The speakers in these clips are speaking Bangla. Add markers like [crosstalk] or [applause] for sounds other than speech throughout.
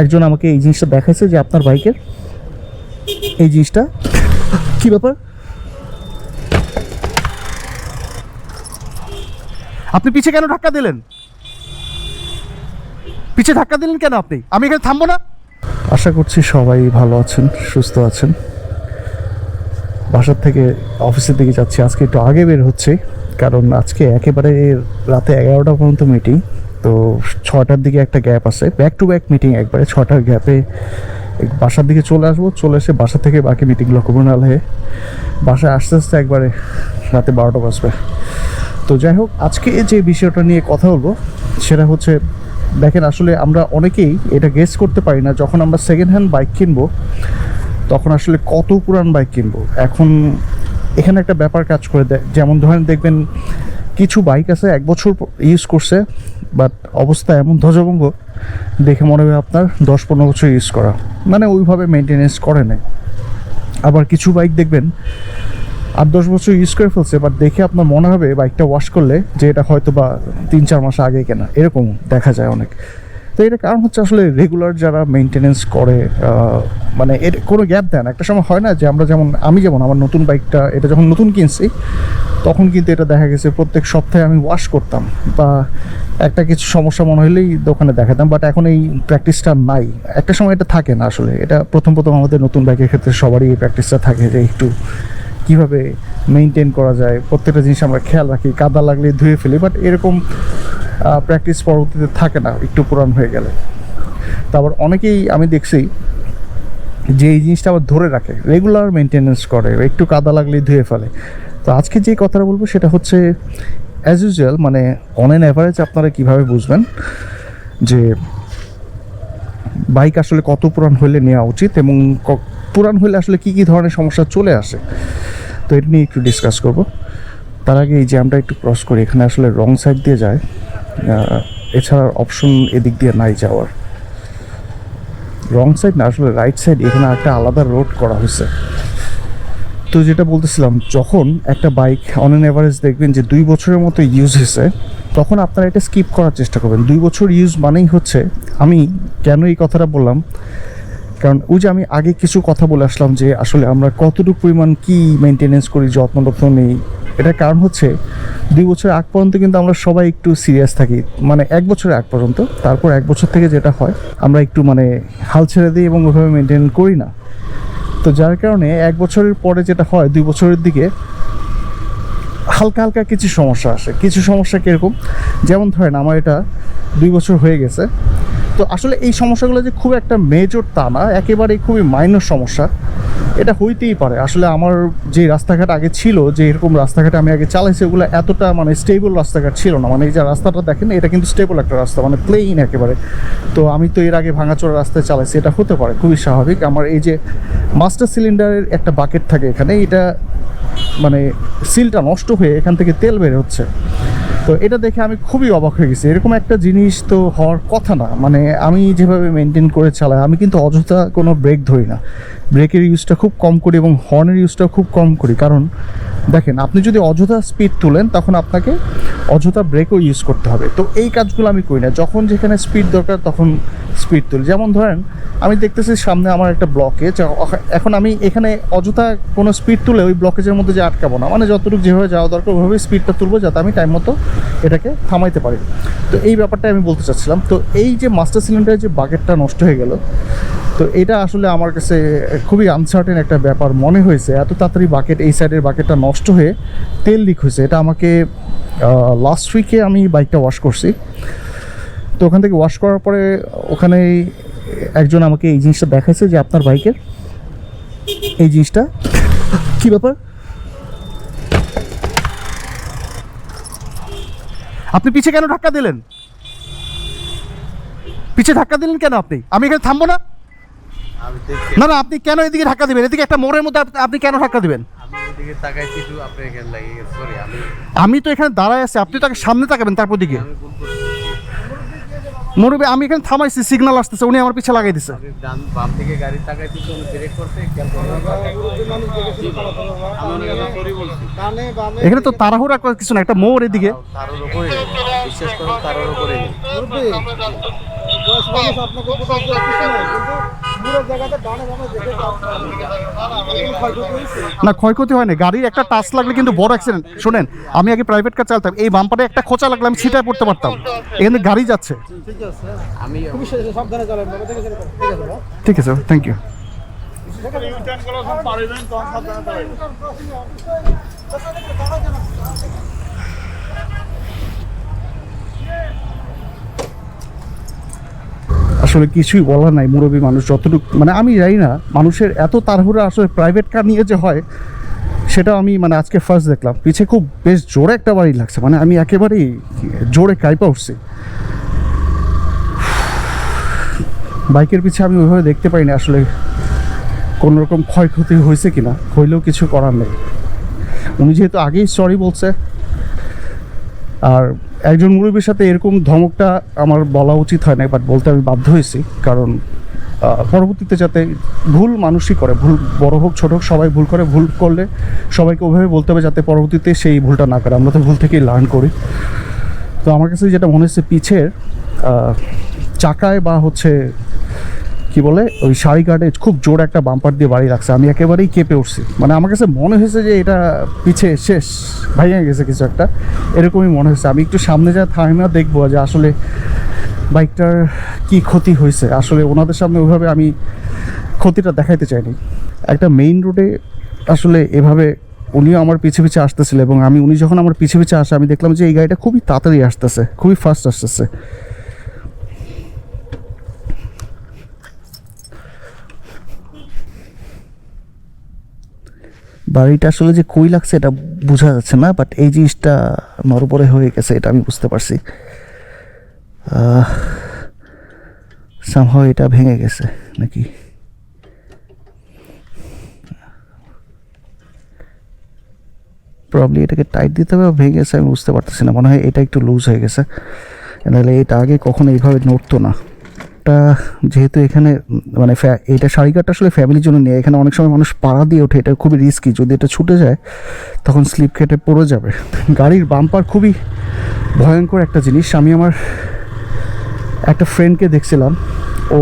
একজন আমাকে এই জিনিসটা দেখাইছে যে আপনার বাইকের এই জিনিসটা। কি ব্যাপার? আপনি পিছে কেন ধাক্কা দিলেন? পিছে ধাক্কা দিলেন কেন আপনি? আমি এখানে থামবো না। আশা করছি সবাই ভালো আছেন, সুস্থ আছেন। বাসার থেকে অফিসের দিকে যাচ্ছি। আজকে একটু আগে বের হচ্ছে, কারণ আজকে একেবারে রাতে এগারোটা পর্যন্ত মিটিং তো ছটার দিকে একটা গ্যাপ আছে। ব্যাক টু ব্যাক মিটিং একবারে, ছটার গ্যাপে বাসার দিকে চলে আসব, চলে এসে বাসা থেকে বাকি মিটিংগুলো করব, নাহলে বাসায় আস্তে আস্তে একবারে রাতে বারোটা বাজবে। তো যাই হোক, আজকে যে বিষয়টা নিয়ে কথা বলব, সেটা হচ্ছে, দেখেন আসলে আমরা অনেকেই এটা গেস করতে পারি না, যখন আমরা সেকেন্ড হ্যান্ড বাইক কিনবো, তখন আসলে কত পুরান বাইক কিনবো। এখন এখানে একটা ব্যাপার কাজ করে দেয় যেমন ধরেন দেখবেন কিছু বাইক আছে, এক বছর ইউজ করছে বাট অবস্থা এমন ধ্বজভঙ্গ দেখে মনে হবে আপনার দশ পনেরো বছর ইউজ করা। মানে ওইভাবে মেনটেনেন্স করে নেয় আবার কিছু বাইক দেখবেন, আট দশ বছর ইউজ করে ফেলছে বাট দেখে আপনার মনে হবে বাইকটা ওয়াশ করলে যে এটা হয়তো বা তিন চার মাস আগে কেনা। এরকম দেখা যায় অনেক। তো এটা কারণ হচ্ছে আসলে রেগুলার যারা মেনটেনেন্স করে মানে এর কোনো গ্যাপ দেন একটা সময় হয় না যে আমরা যেমন, আমি যেমন, আমার নতুন বাইকটা এটা যখন নতুন কিনছি, তখন কিন্তু এটা দেখা গেছে প্রত্যেক সপ্তাহে আমি ওয়াশ করতাম বা একটা কিছু সমস্যা মনে হলেই দোকানে দেখাতাম বাট এখন এই প্র্যাকটিসটা নাই। একটা সময় এটা থাকে না আসলে। এটা প্রথম প্রথম আমাদের নতুন বাইকের ক্ষেত্রে সবারই এই প্র্যাকটিসটা থাকে যে একটু কীভাবে মেনটেন করা যায়। প্রত্যেকটা জিনিস আমরা খেয়াল রাখি, কাদা লাগলে ধুয়ে ফেলি বাট এরকম প্র্যাকটিস পরবর্তীতে থাকে না, একটু পুরান হয়ে গেলে। তারপর অনেকেই আমি দেখছি যে এই জিনিসটা আবার ধরে রাখে রেগুলার মেনটেনেন্স করে, একটু কাদা লাগলেই ধুয়ে ফেলে। তো আজকে যে কথাটা বলব সেটা হচ্ছে অ্যাজ ইউজুয়াল মানে অন অ্যান অ্যাভারেজ আপনারা কীভাবে বুঝবেন যে বাইক আসলে কত পুরান হলে নেওয়া উচিত এবং পুরান হলে আসলে কি কি ধরনের সমস্যা চলে আসে? তো এটা নিয়ে একটু ডিসকাস করব। তার আগে এই জ্যামটা একটু ক্রস করি, এখানে আসলে রং সাইড দিয়ে যায়। এছাড়া অপশন এদিক দিয়ে নাই যাওয়ার। রং সাইড না, আসলে রাইট সাইড এখানে একটা আলাদা রোড করা হয়েছে। তো যেটা বলতেছিলাম, যখন একটা বাইক অন অ্যান এভারেজ দেখবেন যে দুই বছরের মতো ইউজ হয়েছে, তখন আপনারা এটা স্কিপ করার চেষ্টা করবেন। দুই বছর ইউজ মানেই হচ্ছে, আমি কেন এই কথাটা বললাম? কারণ ওই যে আমি আগে কিছু কথা বলে আসলাম যে আসলে আমরা কতটুকু পরিমাণ কি মেনটেনেন্স করি যত্ন টত্ন নেই। এটার কারণ হচ্ছে দুই বছর আগ পর্যন্ত কিন্তু আমরা সবাই একটু সিরিয়াস থাকি। মানে এক বছরের আগ পর্যন্ত। তারপর এক বছর থেকে যেটা হয়, আমরা একটু মানে হাল ছেড়ে দিই এবং ওইভাবে মেনটেন করি না। তো যার কারণে এক বছরের পরে যেটা হয়, দুই বছরের দিকে হালকা হালকা কিছু সমস্যা আসে। কিছু সমস্যা কীরকম? যেমন ধরেন, আমার এটা দুই বছর হয়ে গেছে। তো আসলে এই সমস্যাগুলো যে খুব একটা মেজর তা না একেবারে খুবই মাইনর সমস্যা। এটা হইতেই পারে। আসলে আমার যে রাস্তাঘাট আগে ছিল, যে এরকম রাস্তাঘাট আমি আগে চালাইছি, ওগুলো এতটা মানে স্টেবল রাস্তাঘাট ছিল না। মানে এই যে রাস্তাটা দেখেন, এটা কিন্তু স্টেবল একটা রাস্তা মানে প্লেইন একেবারে। তো আমি তো এর আগে ভাঙাচোরা রাস্তায় চালাইছি, এটা হতে পারে, খুবই স্বাভাবিক। আমার এই যে মাস্টার সিলিন্ডারের একটা বাকেট থাকে এখানে, এটা মানে সিলটা নষ্ট হয়ে এখান থেকে তেল বের হচ্ছে। তো এটা দেখে আমি খুবই অবাক হয়ে গেছি। এরকম একটা জিনিস তো হওয়ার কথা না। মানে আমি যেভাবে মেনটেন করে চালাই, আমি কিন্তু অযথা কোনো ব্রেক ধরি না। ব্রেকের ইউজটা খুব কম করি এবং হর্নের ইউজটা খুব কম করি। কারণ, দেখেন, আপনি যদি অযথা স্পিড তুলেন, তখন আপনাকে অযথা ব্রেকও ইউজ করতে হবে। তো এই কাজগুলো আমি করি না। যখন যেখানে স্পিড দরকার, তখন স্পিড তুলি। যেমন ধরেন, আমি দেখতেছি সামনে আমার একটা ব্লকেজ এখন আমি এখানে অযথা কোনো স্পিড তুলে ওই ব্লকেজের মধ্যে যে আটকাবো না। মানে যতটুকু যেভাবে যাওয়া দরকার ওইভাবে স্পিডটা তুলবো, যাতে আমি টাইম মতো এটাকে থামাইতে পারি। তো এই ব্যাপারটা আমি বলতে চাচ্ছিলাম। তো এই যে মাস্টার সিলিন্ডারের যে বাকেটটা নষ্ট হয়ে গেল তো এটা আসলে আমার কাছে খুবই আনসার্টেন একটা ব্যাপার মনে হয়েছে। এত তাড়াতাড়ি বাকেট এই সাইডের বাকেটটা নষ্ট হয়ে তেল লিক হয়েছে। এটা আমাকে লাস্ট উইকে আমি বাইকটা ওয়াশ করছি। তো ওখান থেকে ওয়াশ করার পরে ওখানে একজন আমাকে এই জিনিসটা দেখাইছে যে আপনার বাইকের এই জিনিসটা। কি ব্যাপার? আপনি পিছে কেন ধাক্কা দিলেন? পিছে ধাক্কা দিলেন কেন আপনি? আমি এখানে থামবো না। না না আপনি কেন এদিকে ধাক্কা দিবেন? এদিকে একটা মোড়ের মধ্যে আপনি কেন ধাক্কা দিবেন? আমি তো এখানে দাঁড়ায় আছি আপনি তাকে সামনে তাকাবেন তারপর দিকে। ভুল আমি এখানে থামাইছি সিগন্যাল আসতেছে উনি আমার পিছে লাগাই দিছে। বাম দিকে গাড়ি তাকাইছি তো ব্রেক করতে এখানে তো তাড়াহুড়া কিছু না একটা মোড় এদিকে। তার উপরে বিশ্বাস করুন তার উপরে না ক্ষয়ক্ষতি হয়নি গাড়ির একটা টাচ লাগলে কিন্তু বড় অ্যাক্সিডেন্ট শোনেন আমি আগে প্রাইভেট কার চালাতাম এই বাম্পারে একটা খোঁচা লাগলে আমি ছিটায় পড়তে পারতাম এখানে গাড়ি যাচ্ছে ঠিক আছে আমি খুবই সা- সাবধানে চালান বাবা ঠিক আছে ঠিক আছে বাবা। ঠিক আছে থ্যাংক ইউ আসলে কিছুই বলার নাই, মুরব্বী মানুষ যতটুকু মানে আমি জানি না, মানুষের এত তাড়াহুড়া আসলে প্রাইভেট কার নিয়ে যে হয়, সেটা আমি মানে আজকে ফার্স্ট দেখলাম। পিছে খুব বেশ জোরে একটা বাড়ি লাগছে মানে আমি একেবারেই জোরে কাইপা উঠছি। বাইকের পিছে আমি ওইভাবে দেখতে পাইনি আসলে কোনো রকম ক্ষয়ক্ষতি হয়েছে কিনা, হইলেও কিছু করার নেই। উনি যেহেতু আগেই সরি বলছে, আর একজন মুরব্বীর সাথে এরকম ধমকটা আমার বলা উচিত হয় না বাট বলতে আমি বাধ্য হয়েছি, কারণ পরবর্তীতে যাতে ভুল মানুষই করে, ভুল বড় হোক, ছোট হোক, সবাই ভুল করে, ভুল করলে সবাইকে ওভাবে বলতে হবে যাতে পরবর্তীতে সেই ভুলটা না করে। আমরা তো ভুল থেকেই লার্ন করি। তো আমার কাছে যেটা মনে হচ্ছে পিছের চাকায় বা হচ্ছে কি বলে, ওই শাড়ি গার্ডে খুব জোর একটা বাম্পার দিয়ে বাড়ি রাখছে। আমি একেবারেই কেঁপে উঠছি। মানে আমার কাছে মনে হয়েছে যে এটা পিছে শেষ ভাইয়া গেছে কিছু একটা। এরকমই মনে হয়েছে। আমি একটু সামনে যা থামিনা দেখব যে আসলে বাইকটার কি ক্ষতি হয়েছে। আসলে ওনাদের সামনে ওইভাবে আমি ক্ষতিটা দেখাইতে চাইনি। একটা মেইন রোডে আসলে এভাবে উনিও আমার পিছে পিছে আসতেছিল এবং আমি, উনি যখন আমার পিছে পিছে আসে, আমি দেখলাম যে এই গাড়িটা খুবই তাড়াতাড়ি আসতেছে, খুবই ফাস্ট আসতেছে। বাড়িটা আসলে যে কই লাগছে এটা বোঝা যাচ্ছে না বাট এই জিনিসটা নরবরে হয়ে গেছে, এটা আমি বুঝতে পারছি। সামহাও এটা ভেঙে গেছে নাকি? প্রবলি এটাকে টাইট দিতে হবে ভেঙে গেছে, আমি বুঝতে পারতেছি না। মনে হয় এটা একটু লুজ হয়ে গেছে। নাহলে এটা আগে কখনো এইভাবে নড়তো না। এটা যেহেতু এখানে মানে এটা শাড়িঘাটটা আসলে ফ্যামিলির জন্য নেই। এখানে অনেক সময় মানুষ পাড়া দিয়ে ওঠে, এটা খুবই রিস্কি যদি এটা ছুটে যায়, তখন স্লিপ খেটে পড়ে যাবে। [laughs] গাড়ির বাম্পার খুবই ভয়ঙ্কর একটা জিনিস। আমি আমার একটা ফ্রেন্ডকে দেখছিলাম। ও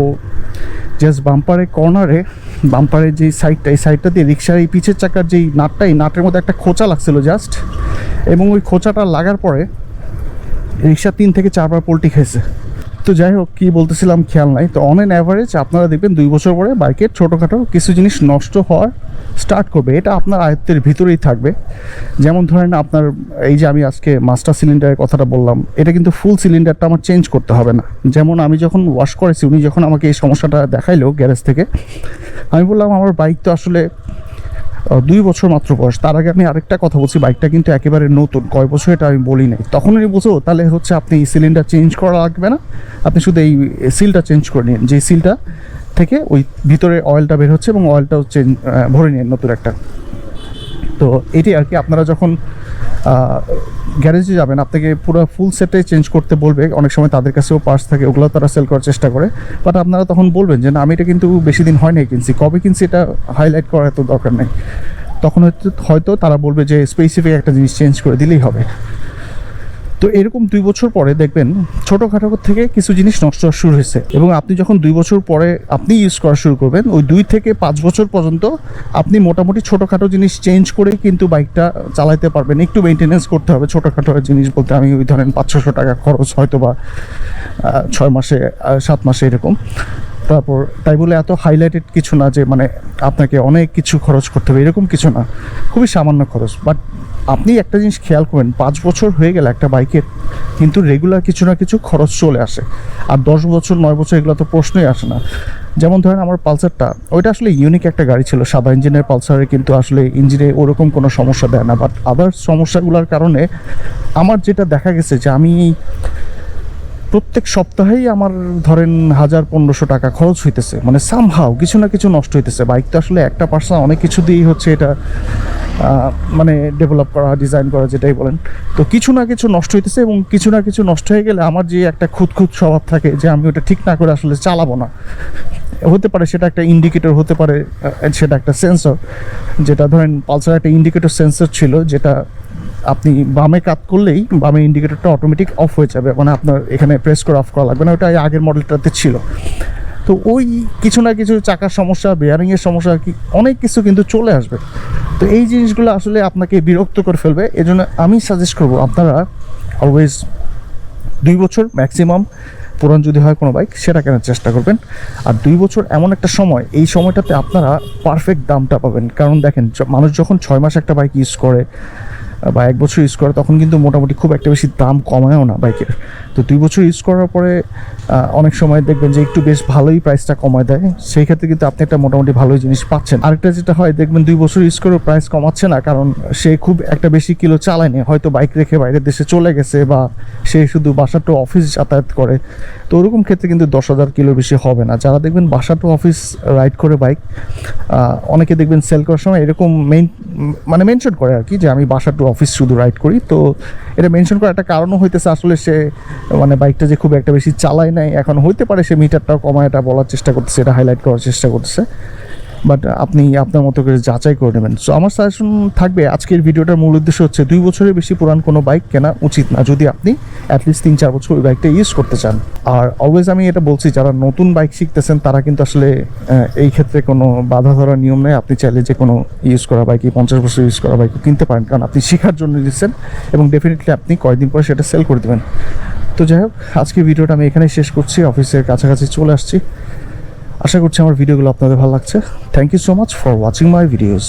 জাস্ট বাম্পারের কর্নারে বাম্পারের যে সাইডটা এই সাইডটা দিয়ে রিক্সার এই পিছের চাকার যেই নাটটা, এই নাটের মধ্যে একটা খোঁচা লাগছিল জাস্ট এবং ওই খোঁচাটা লাগার পরে রিক্সা তিন থেকে চারবার পোল্টি খেয়েছে। তো যাই হোক, কী বলতেছিলাম, খেয়াল নাই। তো অন অ্যান অ্যাভারেজ আপনারা দেখবেন দুই বছর পরে বাইকের ছোটোখাটো কিছু জিনিস নষ্ট হওয়ার স্টার্ট করবে। এটা আপনার আয়ত্তের ভিতরেই থাকবে। যেমন ধরেন আপনার, এই যে আমি আজকে মাস্টার সিলিন্ডারের কথাটা বললাম, এটা কিন্তু ফুল সিলিন্ডারটা আমার চেঞ্জ করতে হবে না। যেমন আমি যখন ওয়াশ করেছি, উনি যখন আমাকে এই সমস্যাটা দেখাইলো গ্যারেজ থেকে, আমি বললাম, আমার বাইক তো আসলে দুই বছর মাত্র বয়স। তার আগে আমি আরেকটা কথা বলছি, বাইকটা কিন্তু একেবারে নতুন, কয় বছর এটা আমি বলি নাই। তখন আমি বলছো তাহলে হচ্ছে আপনি সিলিন্ডার চেঞ্জ করা লাগবে না। আপনি শুধু এই সিলটা চেঞ্জ করে নিন, যে সিলটা থেকে ওই ভিতরে অয়েলটা বের হচ্ছে এবং অয়েলটাও চেঞ্জ ভরে নিন নতুন একটা। তো এটি আর কি আপনারা যখন গ্যারেজে যাবেন, আপনাকে পুরো ফুল সেটটাই চেঞ্জ করতে বলবে। অনেক সময় তাদের কাছেও পার্স থাকে, ওগুলো তারা সেল করার চেষ্টা করে। বাট আপনারা তখন বলবেন যে, না, আমি এটা কিন্তু বেশি দিন হয় নাই কিনছি। কবে কিনছি এটা হাইলাইট করার এত দরকার নেই। তখন হয়তো হয়তো তারা বলবে যে স্পেসিফিক একটা জিনিস চেঞ্জ করে দিলেই হবে। তো এরকম দুই বছর পরে দেখবেন ছোটোখাটো থেকে কিছু জিনিস নষ্ট হওয়া শুরু হয়েছে। এবং আপনি যখন দুই বছর পরে আপনি ইউজ করা শুরু করবেন, ওই দুই থেকে পাঁচ বছর পর্যন্ত আপনি মোটামুটি ছোটোখাটো জিনিস চেঞ্জ করেই কিন্তু বাইকটা চালাতে পারবেন। একটু মেনটেনেন্স করতে হবে, ছোটোখাটো জিনিস বলতে আমি ওই ধরেন পাঁচ ছশো টাকা খরচ হয়তো বা ছয় মাসে সাত মাসে এরকম। তারপর তাই বলে এত হাইলাইটেড কিছু না যে মানে আপনাকে অনেক কিছু খরচ করতে হবে, এরকম কিছু না। খুবই সামান্য খরচ। বাট আপনি একটা জিনিস খেয়াল করেন পাঁচ বছর হয়ে গেলে একটা বাইকের, কিন্তু রেগুলার কিছু না কিছু খরচ চলে আসে। আর দশ বছর, নয় বছর এগুলো তো প্রশ্নই আসে না। যেমন ধরেন আমার পালসারটা, ওইটা আসলে ইউনিক একটা গাড়ি ছিল, সাদা ইঞ্জিনের পালসারে কিন্তু আসলে ইঞ্জিনে ওরকম কোনো সমস্যা দেয় না। বাট আদার্স সমস্যাগুলোর কারণে আমার যেটা দেখা গেছে যে আমি প্রত্যেক সপ্তাহেই আমার ধরেন হাজার পনেরোশো টাকা খরচ হইতেছে। মানে সামহাও কিছু না কিছু নষ্ট হইতেছে। বাইক তো আসলে একটা পার্সন অনেক কিছু দিয়েই হচ্ছে এটা। মানে ডেভেলপ করা ডিজাইন করা যেটাই বলেন। তো কিছু না কিছু নষ্ট হইতেছে এবং কিছু না কিছু নষ্ট হয়ে গেলে আমার যে একটা খুঁত খুঁত স্বভাব থাকে যে আমি ওটা ঠিক না করে আসলে চালাবো না। হতে পারে সেটা একটা ইন্ডিকেটর হতে পারে সেটা একটা সেন্সর যেটা ধরেন পালসার একটা ইন্ডিকেটর সেন্সর ছিল, যেটা আপনি বামে কাত করলেই বামে ইন্ডিকেটরটা অটোমেটিক অফ হয়ে যাবে। মানে আপনার এখানে প্রেস করে অফ করা লাগবে না, ওটা আগের মডেলটাতে ছিল। তো ওই কিছু না কিছু চাকার সমস্যা বেয়ারিংয়ের সমস্যা, কি অনেক কিছু কিন্তু চলে আসবে। তো এই জিনিসগুলো আসলে আপনাকে বিরক্ত করে ফেলবে। এজন্য আমি সাজেস্ট করব, আপনারা অলওয়েজ দুই বছর ম্যাক্সিমাম পুরান যদি হয় কোনো বাইক সেটা কেনার চেষ্টা করবেন। আর দুই বছর এমন একটা সময়, এই সময়টাতে আপনারা পারফেক্ট দামটা পাবেন। কারণ দেখেন মানুষ যখন ছয় মাস একটা বাইক ইউজ করে বা এক বছর ইউজ করে, তখন কিন্তু মোটামুটি খুব একটা বেশি দাম কমায়ও না বাইকের তো দুই বছর ইউজ করার পরে অনেক সময় দেখবেন যে একটু বেশ ভালোই প্রাইসটা কমায় দেয়। সেই ক্ষেত্রে কিন্তু আপনি একটা মোটামুটি ভালোই জিনিস পাচ্ছেন। আরেকটা যেটা হয়, দেখবেন দুই বছর ইউজ করেও প্রাইস কমাচ্ছে না, কারণ সে খুব একটা বেশি কিলো চালায়নি। হয়তো বাইক রেখে বাইরের দেশে চলে গেছে বা সে শুধু বাসা টু অফিস যাতায়াত করে। তো ওরকম ক্ষেত্রে কিন্তু দশ হাজার কিলো বেশি হবে না। যারা দেখবেন বাসা টু অফিস রাইড করে বাইক অনেকে দেখবেন সেল করার সময় এরকম মেইন মানে মেনশন করে আর কি যে আমি বাসা টু অফিস শুধু রাইড করি। তো এটা মেনশন করার একটা কারণও হইতেছে আসলে সে মানে বাইকটা যে খুব একটা বেশি চালায় নাই, এখন হইতে পারে সে মিটারটাও কমায় এটা বলার চেষ্টা করতেছে, এটা হাইলাইট করার চেষ্টা করতেছে। বাট আপনি আপনার মতো করে যাচাই করে নেবেন। সো আমার সাজেশন থাকবে, আজকের ভিডিওটার মূল উদ্দেশ্য হচ্ছে দুই বছরের বেশি পুরান কোনো বাইক কেনা উচিত না। যদি আপনি অ্যাটলিস্ট তিন, চার বছর ওই বাইকটা ইউজ করতে চান। আর অলওয়েজ আমি এটা বলছি, যারা নতুন বাইক শিখতেছেন, তারা কিন্তু আসলে এই ক্ষেত্রে কোনো বাধা ধরার নিয়ম নেই। আপনি চাইলে যে কোনো ইউজ করা বাইকই পঞ্চাশ বছর ইউজ করা বাইকও কিনতে পারেন। কারণ আপনি শেখার জন্য দিচ্ছেন এবং ডেফিনেটলি আপনি কয়েকদিন পরে সেটা সেল করে দেবেন। তো যাই হোক, আজকের ভিডিওটা আমি এখানেই শেষ করছি। অফিসের কাছাকাছি চলে আসছি। আশা করছি আমার ভিডিওগুলো আপনাদের ভালো লাগছে। Thank you so much for watching my videos